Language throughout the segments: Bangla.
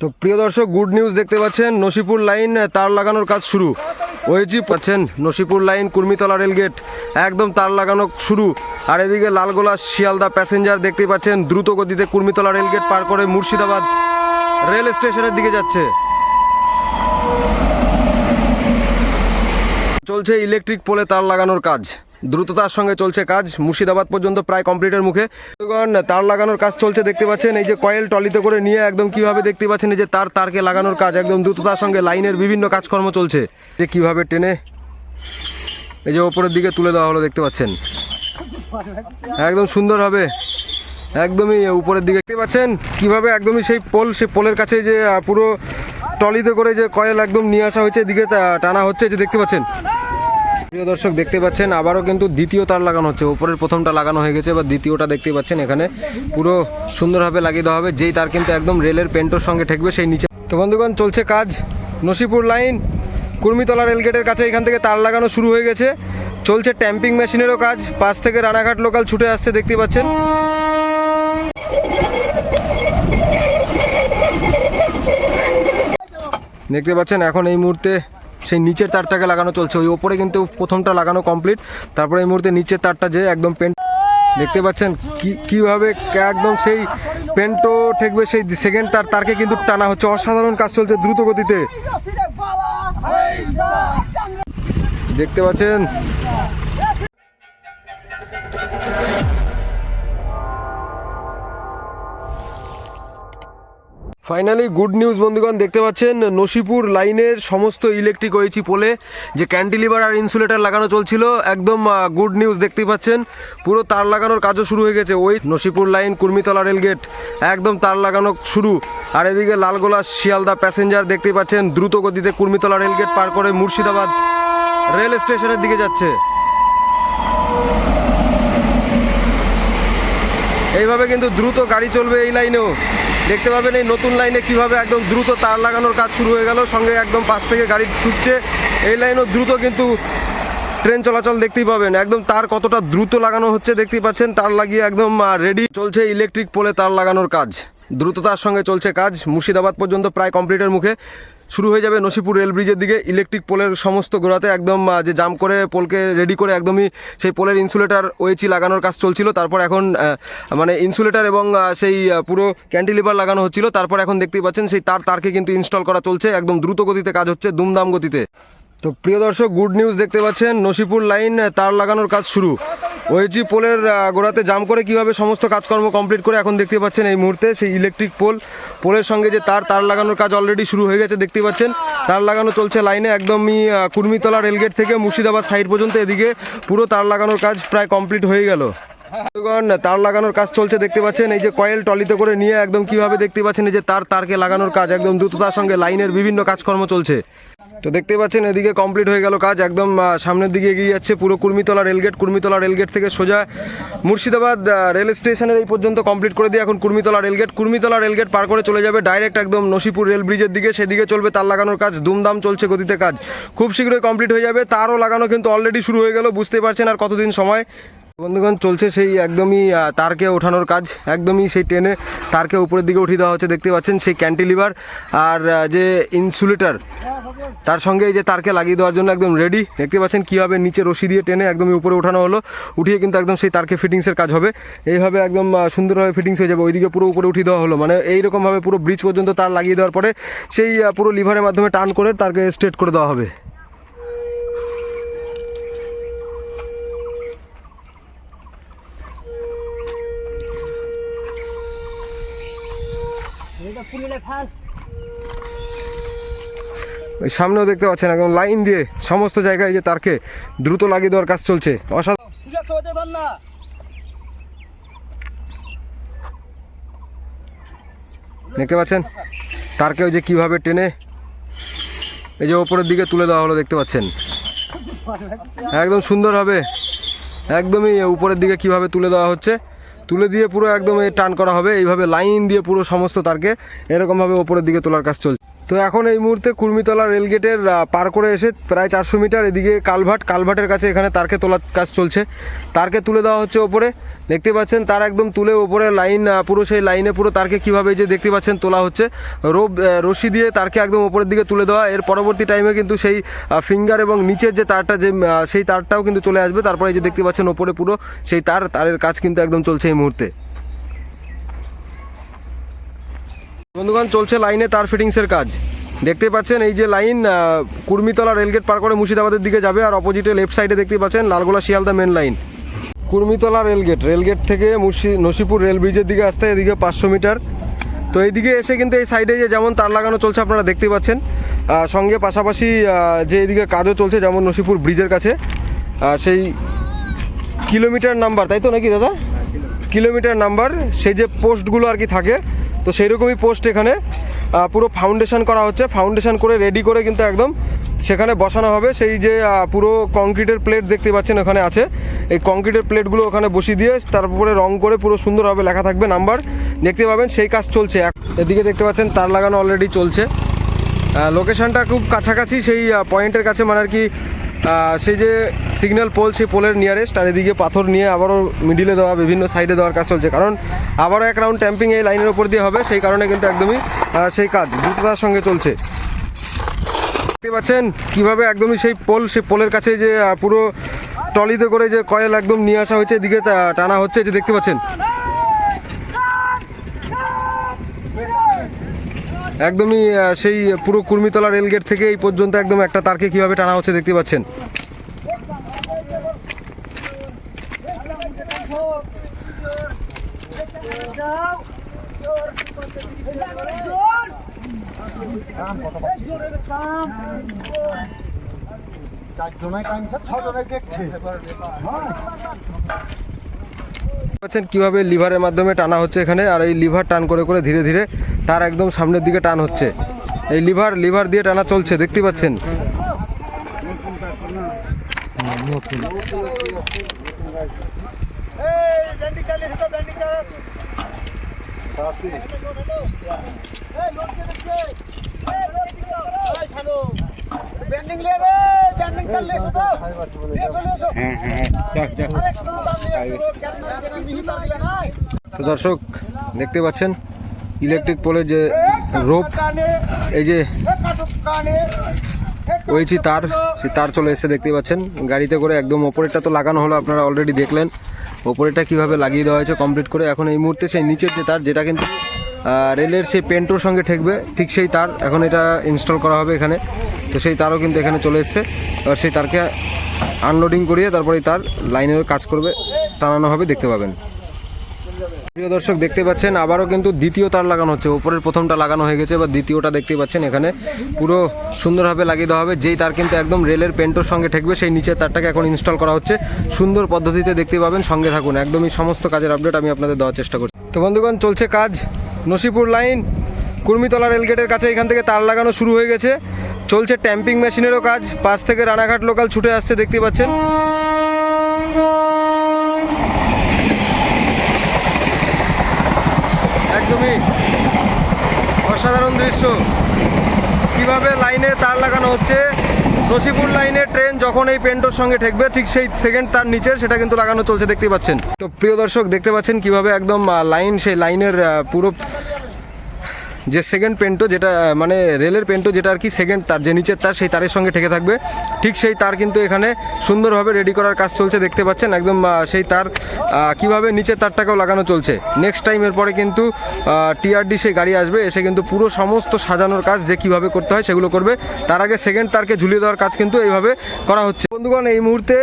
তো প্রিয় দর্শক গুড নিউজ দেখতে পাচ্ছেন, নসিপুর লাইন তার লাগানোর কাজ শুরু। ওয়েজি পাচ্ছেন, নসিপুর লাইন, কুর্মিতলা রেলগেট একদম তার লাগানো শুরু। আর এদিকে লালগোলা শিয়ালদা প্যাসেঞ্জার দেখতে পাচ্ছেন, দ্রুত গতিতে কুর্মিতলা রেলগেট পার করে মুর্শিদাবাদ রেল স্টেশনের দিকে যাচ্ছে। চলছে ইলেকট্রিক পোলে তার লাগানোর কাজ। দ্রুততার সঙ্গে চলছে কাজ। মুর্শিদাবাদ পর্যন্ত প্রায় কমপ্লিটের মুখে। তার লাগানোর কাজ চলছে, দেখতে পাচ্ছেন, এই যে কয়েল টলিতে করে নিয়ে একদম কীভাবে দেখতে পাচ্ছেন, এই যে তার তারকে লাগানোর কাজ, একদম দ্রুততার সঙ্গে লাইনের বিভিন্ন কাজকর্ম চলছে। যে কীভাবে টেনে এই যে ওপরের দিকে তুলে দেওয়া হলো, দেখতে পাচ্ছেন। একদম সুন্দর হবে। একদমই উপরের দিকে দেখতে পাচ্ছেন, কীভাবে একদমই সেই পোল, সেই পোলের কাছে যে পুরো টলিতে করে যে কয়েল একদম নিয়ে আসা হয়েছে, এদিকে টানা হচ্ছে যে দেখতে পাচ্ছেন। প্রিয় দর্শক, দেখতে পাচ্ছেন, আবারও কিন্তু দ্বিতীয় তার লাগানো হচ্ছে। উপরের প্রথমটা লাগানো হয়ে গেছে বা দ্বিতীয়টা দেখতে পাচ্ছেন এখানে। পুরো সুন্দরভাবে লাগিয়ে দেওয়া হবে, যেই তার কিন্তু একদম রেলের পেন্টোর সঙ্গে ঠেকবে, সেই নিচে। তো বন্ধুগণ, চলছে কাজ। নসিপুর লাইন, কুর্মিতলা রেলগেটের কাছে এখান থেকে তার লাগানো শুরু হয়ে গেছে। চলছে ট্যাম্পিং মেশিনেরও কাজ, পাশ থেকে রানাঘাট লোকাল ছুটে আসছে, দেখতে পাচ্ছেন। দেখতে পাচ্ছেন, এখন এই মুহূর্তে সেই নিচের তারটাকে লাগানো চলছে। ওই ওপরে কিন্তু প্রথমটা লাগানো কমপ্লিট তারপরে এই মুহূর্তে নিচের তারটা যে একদম পেন্ট দেখতে পাচ্ছেন কি, কীভাবে একদম সেই পেন্টো ঠেকবে সেই সেকেন্ড তার, তারকে কিন্তু টানা হচ্ছে। অসাধারণ কাজ চলছে দ্রুত গতিতে। দেখতে পাচ্ছেন? ফাইনালি গুড নিউজ বন্ধুগণ, দেখতে পাচ্ছেন, নসিপুর লাইনের সমস্ত ইলেকট্রিক ওয়েছি পোলে যে ক্যান্টিলিভার আর ইনসুলেটর লাগানো চলছিল, একদম গুড নিউজ দেখতেই পাচ্ছেন। পুরো তার লাগানোর কাজও শুরু হয়ে গেছে। ওই নসিপুর লাইন, কুর্মিতলা রেলগেট একদম তার লাগানো শুরু। আর এদিকে লালগোলা, শিয়ালদা প্যাসেঞ্জার দেখতেই পাচ্ছেন, দ্রুত গতিতে কুর্মিতলা রেলগেট পার করে মুর্শিদাবাদ রেল স্টেশনের দিকে যাচ্ছে। এইভাবে কিন্তু দ্রুত গাড়ি চলবে এই লাইনেও। দেখতে পাবেন এই নতুন লাইনে কীভাবে একদম দ্রুত তার লাগানোর কাজ শুরু হয়ে গেল। সঙ্গে একদম পাশ থেকে গাড়ি ছুটছে। এই লাইনও দ্রুত কিন্তু ট্রেন চলাচল দেখতেই পাবেন। একদম তার কতটা দ্রুত লাগানো হচ্ছে দেখতেই পাচ্ছেন। তার লাগিয়ে একদম রেডি চলছে ইলেকট্রিক পোলে তার লাগানোর কাজ। দ্রুততার সঙ্গে চলছে কাজ। মুর্শিদাবাদ পর্যন্ত প্রায় কমপ্লিটের মুখে। শুরু হয়ে যাবে নসিপুর রেল ব্রিজের দিকে। ইলেকট্রিক পোলের সমস্ত গোড়াতে একদম যে জাম করে পোলকে রেডি করে একদমই সেই পোলের ইনসুলেটার ওয়েচি লাগানোর কাজ চলছিল। তারপর এখন মানে ইনসুলেটার এবং সেই পুরো ক্যান্টিলিভার লাগানো হচ্ছিল। তারপর এখন দেখতেই পাচ্ছেন সেই তার, তারকে কিন্তু ইনস্টল করা চলছে একদম দ্রুত গতিতে কাজ হচ্ছে, দুমদাম গতিতে। তো প্রিয় দর্শক গুড নিউজ দেখতে পাচ্ছেন, নসিপুর লাইন তার লাগানোর কাজ শুরু। ওয়েচি পোলের গোড়াতে জাম করে কীভাবে সমস্ত কাজকর্ম কমপ্লিট করে এখন দেখতে পাচ্ছেন এই মুহূর্তে সেই ইলেকট্রিক পোল পোলের সঙ্গে যে তার তার লাগানোর কাজ অলরেডি শুরু হয়ে গেছে, দেখতে পাচ্ছেন। তার লাগানো চলছে লাইনে একদমই কুর্মিতলা রেলগেট থেকে মুর্শিদাবাদ সাইড পর্যন্ত, এদিকে পুরো তার লাগানোর কাজ প্রায় কমপ্লিট হয়ে গেল। তার লাগানোর কাজ চলছে, দেখতে পাচ্ছেন, এই যে কয়েল টলিতে করে নিয়ে একদম কীভাবে দেখতে পাচ্ছেন, এই যে তার তারকে লাগানোর কাজ, একদম দ্রুততার সঙ্গে লাইনের বিভিন্ন কাজকর্ম চলছে। তো দেখতে পাচ্ছেন, এদিকে কমপ্লিট হয়ে গেল কাজ, একদম সামনের দিকে এগিয়ে যাচ্ছে, পুরো কুর্মিতলা রেলগেট কুর্মিতলা রেলগেট থেকে সোজা মুর্শিদাবাদ রেল স্টেশনের এই পর্যন্ত কমপ্লিট করে দিয়ে এখন Kurmitola rail gate Kurmitola rail gate পার করে চলে যাবে ডাইরেক্ট একদম নসিপুর রেল ব্রিজের দিকে, সেদিকে চলবে তার লাগানোর কাজ দুমদাম চলছে গতিতে কাজ। খুব শীঘ্রই কমপ্লিট হয়ে যাবে, তারও লাগানো কিন্তু অলরেডি শুরু হয়ে গেল বুঝতে পারছেন আর কতদিন সময়। বন্ধুগণ, চলছে সেই একদমই তারকে ওঠানোর কাজ। একদমই সেই টেনে তারকে উপরের দিকে উঠিয়ে দেওয়া হচ্ছে, দেখতে পাচ্ছেন সেই ক্যান্টিলিভার। আর যে ইনসুলেটর, তার সঙ্গে এই যে তারকে লাগিয়ে দেওয়ার জন্য একদম রেডি দেখতে পাচ্ছেন কীভাবে নিচে রশি দিয়ে টেনে একদমই উপরে ওঠানো হলো। উঠিয়ে কিন্তু একদম সেই তারকে ফিটিংসের কাজ হবে। এইভাবে একদম সুন্দরভাবে ফিটিংস হয়ে যাবে। ওইদিকে পুরো উপরে উঠিয়ে দেওয়া হলো। মানে এইরকমভাবে পুরো ব্রিজ পর্যন্ত তার লাগিয়ে দেওয়ার পরে সেই পুরো লিভারের মাধ্যমে টান করে তারকে স্ট্রেট করে দেওয়া হবে। ওই সামনেও দেখতে পাচ্ছেন একদম লাইন দিয়ে সমস্ত জায়গায় যে তারকে দ্রুত লাগিয়ে দেওয়ার কাজ চলছে। অসাধারণ দেখতে পাচ্ছেন? তারকে ওই যে কীভাবে টেনে এই যে ওপরের দিকে তুলে দেওয়া হলো দেখতে পাচ্ছেন? একদম সুন্দর হবে। একদমই উপরের দিকে কীভাবে তুলে দেওয়া হচ্ছে তুলে দিয়ে পুরো একদম টান করা হবে। এইভাবে লাইন দিয়ে পুরো সমস্ত তারকে এরকমভাবে ওপরের দিকে তোলার কাজ চলছে। তো এখন এই মুহূর্তে কুর্মিতলা রেলগেটের পার করে এসে প্রায় চারশো মিটার এদিকে কালভার্ট কালভার্টের কাছে এখানে তারকে তোলার কাজ চলছে। তারকে তুলে দেওয়া হচ্ছে ওপরে। দেখতে পাচ্ছেন তার একদম তুলে ওপরে লাইন পুরো সেই লাইনে পুরো তারকে কীভাবে যে দেখতে পাচ্ছেন তোলা হচ্ছে। রোপ রশি দিয়ে তারকে একদম ওপরের দিকে তুলে দেওয়া। এর পরবর্তী টাইমে কিন্তু সেই ফিঙ্গার এবং নিচের যে তারটা যে সেই তারটাও কিন্তু চলে আসবে। তারপরে যে দেখতে পাচ্ছেন ওপরে পুরো সেই তার, তারের কাজ কিন্তু একদম চলছে এই মুহূর্তে। বন্ধুগণ চলছে লাইনে তার ফিটিংসের কাজ। দেখতে পাচ্ছেন এই যে লাইন কুর্মিতলা রেলগেট পার করে মুর্শিদাবাদের দিকে যাবে আর অপোজিটে লেফট সাইডে দেখতে পাচ্ছেন Lalgola Sealdah main line Kurmitala rail gate rail gate থেকে মুর্শি নসিপুর রেল ব্রিজের দিকে আসতে এদিকে পাঁচশো মিটার। তো এইদিকে এসে কিন্তু এই সাইডে যে যেমন তার লাগানো চলছে আপনারা দেখতে পাচ্ছেন সঙ্গে পাশাপাশি যে এদিকে কাজও চলছে যেমন নসিপুর ব্রিজের কাছে সেই কিলোমিটার নাম্বার তাই তো নাকি দাদা? কিলোমিটার নাম্বার সেই যে পোস্টগুলো আর কি থাকে তো সেই রকমই পোস্ট এখানে পুরো ফাউন্ডেশন করা হচ্ছে। ফাউন্ডেশন করে রেডি করে কিন্তু একদম সেখানে বসানো হবে। সেই যে পুরো কংক্রিটের প্লেট দেখতে পাচ্ছেন ওখানে আছে। এই কংক্রিটের প্লেটগুলো ওখানে বসিয়ে দিয়ে তারপরে রং করে পুরো সুন্দরভাবে লেখা থাকবে নাম্বার দেখতে পাবেন সেই কাজ চলছে। এদিকে দেখতে পাচ্ছেন তার লাগানো অলরেডি চলছে। লোকেশনটা খুব কাছাকাছি, সেই পয়েন্টের কাছে মানে আর কি সেই যে সিগন্যাল পোল সেই পোলের নিয়ারেস্ট আর এদিকে পাথর নিয়ে আবারও মিডিলে দেওয়া, বিভিন্ন সাইডে দেওয়ার কাজ চলছে। কারণ আবারও এক রাউন্ড ট্যাম্পিং এই লাইনের উপর দিয়ে হবে, সেই কারণে কিন্তু একদমই সেই কাজ দ্রুততার সঙ্গে চলছে। দেখতে পাচ্ছেন কীভাবে একদমই সেই পোল সেই পোলের কাছে যে পুরো টলিতে করে যে কয়েল একদম নিয়ে আসা হয়েছে, এদিকে টানা হচ্ছে যে দেখতে পাচ্ছেন। একদমই সেই পুরো কুর্মিতলা রেলগেট থেকে এই পর্যন্ত একদম একটা তারকে কীভাবে টানা হচ্ছে দেখতে পাচ্ছেন। চারজনায় টানছে ছজনায় দেখছে। পাচ্ছেন কীভাবে লিভারের মাধ্যমে টানা হচ্ছে এখানে, আর এই লিভার টান করে করে ধীরে ধীরে তার একদম সামনের দিকে টান হচ্ছে। এই লিভার লিভার দিয়ে টানা চলছে, দেখতে পাচ্ছেন? ব্যান্ডিং তো দর্শক, দেখতে পাচ্ছেন ইলেকট্রিক পোলের যে রোপ এই যে ওইছি তার, সেই তার চলে এসেছে, দেখতে পাচ্ছেন। গাড়িতে করে একদম ওপরেরটা তো লাগানো হলো, আপনারা অলরেডি দেখলেন। ওপরেরটা কীভাবে লাগিয়ে দেওয়া হয়েছে কমপ্লিট করে। এখন এই মুহূর্তে সেই নিচের যে তার, যেটা কিন্তু রেলের সেই পেন্টোর সঙ্গে ঠেকবে, ঠিক সেই তার এখন এটা ইনস্টল করা হবে এখানে। তো সেই তারও কিন্তু এখানে চলে এসছে। এবার সেই তারকে আনলোডিং করিয়ে তারপরে তার লাইনের কাজ করবে, টানানো হবে, দেখতে পাবেন। প্রিয় দর্শক, দেখতে পাচ্ছেন, আবারও কিন্তু দ্বিতীয় তার লাগানো হচ্ছে। ওপরের প্রথমটা লাগানো হয়ে গেছে, এবার দ্বিতীয়টা দেখতে পাচ্ছেন, এখানে পুরো সুন্দরভাবে লাগিয়ে দেওয়া হবে। যেই তার কিন্তু একদম রেলের পেন্টোর সঙ্গে ঠেকবে, সেই নিচের তারটাকে এখন ইনস্টল করা হচ্ছে। সুন্দর পদ্ধতিতে দেখতে পাবেন, সঙ্গে থাকুন। একদমই সমস্ত কাজের আপডেট আমি আপনাদের দেওয়ার চেষ্টা করছি। তো বন্ধুগণ, চলছে কাজ। নসিপুর লাইন কুর্মিতলা রেলগেটের কাছে এখান থেকে তার লাগানো শুরু হয়ে গেছে। চলছে ট্যাম্পিং মেশিনেরও কাজ। পাশ থেকে রানাঘাট লোকাল ছুটে আসছে দেখতে পাচ্ছেন। একদমই অসাধারণ দৃশ্য। কীভাবে লাইনে তার লাগানো হচ্ছে? নসিপুর লাইনে ট্রেন যখন এই পেন্টোর সঙ্গে ঠেকবে, ঠিক সেই সেকেন্ড তার নিচে সেটা কিন্তু লাগানো চলছে দেখতে পাচ্ছেন। তো প্রিয় দর্শক, দেখতে পাচ্ছেন কীভাবে একদম লাইন, সেই লাইনের পুরো যে সেকেন্ড পেন্টো যেটা মানে রেলের পেন্টো যেটা আর কি সেকেন্ড তার যে নিচের তার, সেই তারের সঙ্গে ঠেকে থাকবে। ঠিক সেই তার কিন্তু এখানে সুন্দরভাবে রেডি করার কাজ চলছে, দেখতে পাচ্ছেন? একদম সেই তার কীভাবে নিচের তারটাকেও লাগানো চলছে। নেক্সট টাইম এরপরে কিন্তু টিআরডি সেই গাড়ি আসবে, এসে কিন্তু পুরো সমস্ত সাজানোর কাজ যে কীভাবে করতে হয় সেগুলো করবে। তার আগে সেকেন্ড তারকে ঝুলিয়ে দেওয়ার কাজ কিন্তু এইভাবে করা হচ্ছে। বন্ধুগণ, এই মুহূর্তে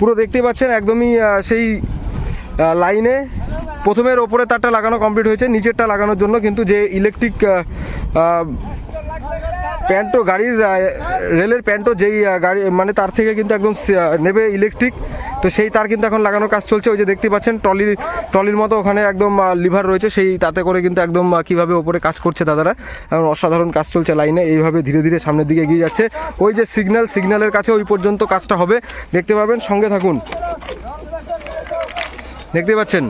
পুরো দেখতেই পাচ্ছেন, একদমই সেই লাইনে প্রথমের ওপরে তারটা লাগানো কমপ্লিট হয়েছে, নিচেরটা লাগানোর জন্য কিন্তু যে ইলেকট্রিক প্যান্টো গাড়ির রেলের প্যান্টো যেই গাড়ি মানে তার থেকে কিন্তু একদম নেবে ইলেকট্রিক তো সেই তার কিন্তু এখন লাগানোর কাজ চলছে, ওই যে দেখতে পাচ্ছেন ট্রলির ট্রলির মতো ওখানে একদম লিভার রয়েছে, সেই তাতে করে কিন্তু একদম কীভাবে ওপরে কাজ করছে দাদারা, এখন অসাধারণ কাজ চলছে লাইনে, এইভাবে ধীরে ধীরে সামনের দিকে এগিয়ে যাচ্ছে। ওই যে সিগন্যাল সিগন্যালের কাছে ওই পর্যন্ত কাজটা হবে, দেখতে পাবেন, সঙ্গে থাকুন। দেখতে পাচ্ছেন?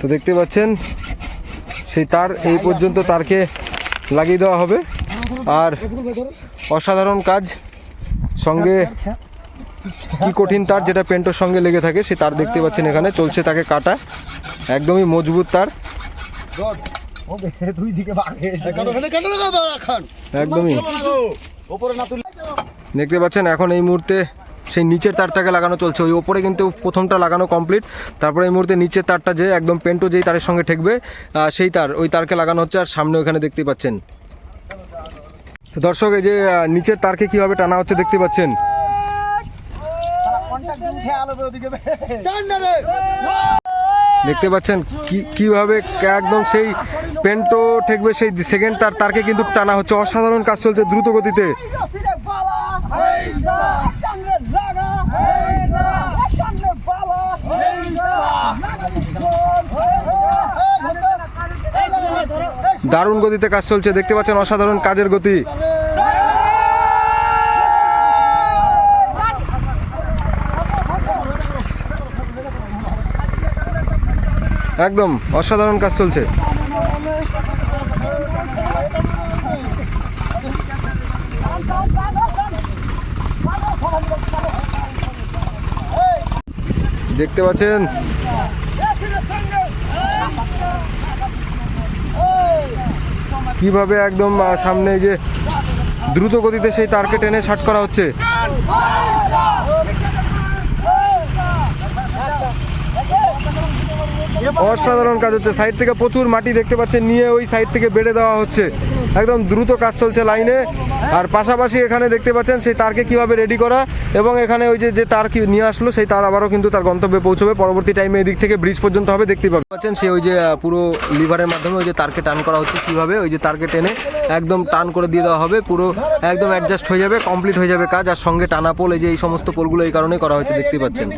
তো দেখতে পাচ্ছেন সেই তার এই পর্যন্ত তারকে লাগিয়ে দেওয়া হবে। আর অসাধারণ কাজ সঙ্গে কি কঠিন তার যেটা পেন্টোর সঙ্গে লেগে থাকে সে তার দেখতে পাচ্ছেন এখানে চলছে তাকে কাটা। একদমই মজবুত তার। দুই দিকে ভাগে একদমই। দেখতে পাচ্ছেন এখন এই মুহূর্তে সেই নিচের তারটাকে লাগানো চলছে। ওই ওপরে কিন্তু প্রথমটা লাগানো কমপ্লিট তারপরে এই মুহূর্তে নিচের তারটা যে একদম পেন্টো যেই তারের সঙ্গে ঠেকবে সেই তার, ওই তারকে লাগানো হচ্ছে আর সামনে ওখানে দেখতে পাচ্ছেন। তো দর্শক, এই যে নিচের তারকে কীভাবে টানা হচ্ছে দেখতে পাচ্ছেন? দেখতে পাচ্ছেন কীভাবে একদম সেই পেন্টো ঠেকবে, সেই সেকেন্ড তার, তারকে কিন্তু টানা হচ্ছে। অসাধারণ কাজ চলছে দ্রুত গতিতে। দারুণ গতিতে কাজ চলছে। দেখতে পাচ্ছেন অসাধারণ কাজের গতি। একদম অসাধারণ কাজ চলছে। দেখতে পাচ্ছেন কীভাবে একদম সামনে যে দ্রুত গতিতে সেই তারকে টেনে শট করা হচ্ছে। অসাধারণ কাজ হচ্ছে। সাইড থেকে প্রচুর মাটি দেখতে পাচ্ছেন। নিয়ে ওই সাইড থেকে বেড়ে দেওয়া হচ্ছে। একদম দ্রুত কাজ চলছে লাইনে। আর পাশাপাশি এখানে দেখতে পাচ্ছেন সেই তারকে কীভাবে রেডি করা এবং এখানে ওই যে যে তার কি নিয়ে আসলো, সেই তার আবারও কিন্তু তার গন্তব্যে পৌঁছবে। পরবর্তী টাইমে এদিক থেকে ব্রিজ পর্যন্ত হবে দেখতে পাচ্ছেন সে ওই যে পুরো লিভারের মাধ্যমে ওই যে তারকে টান করা হচ্ছে কীভাবে, ওই যে তারকে টেনে একদম টান করে দিয়ে দেওয়া হবে। পুরো একদম অ্যাডজাস্ট হয়ে যাবে কমপ্লিট হয়ে যাবে কাজ। আর সঙ্গে টানা পোল এই যে এই সমস্ত পোলগুলো এই কারণেই করা হয়েছে দেখতে পাচ্ছেন।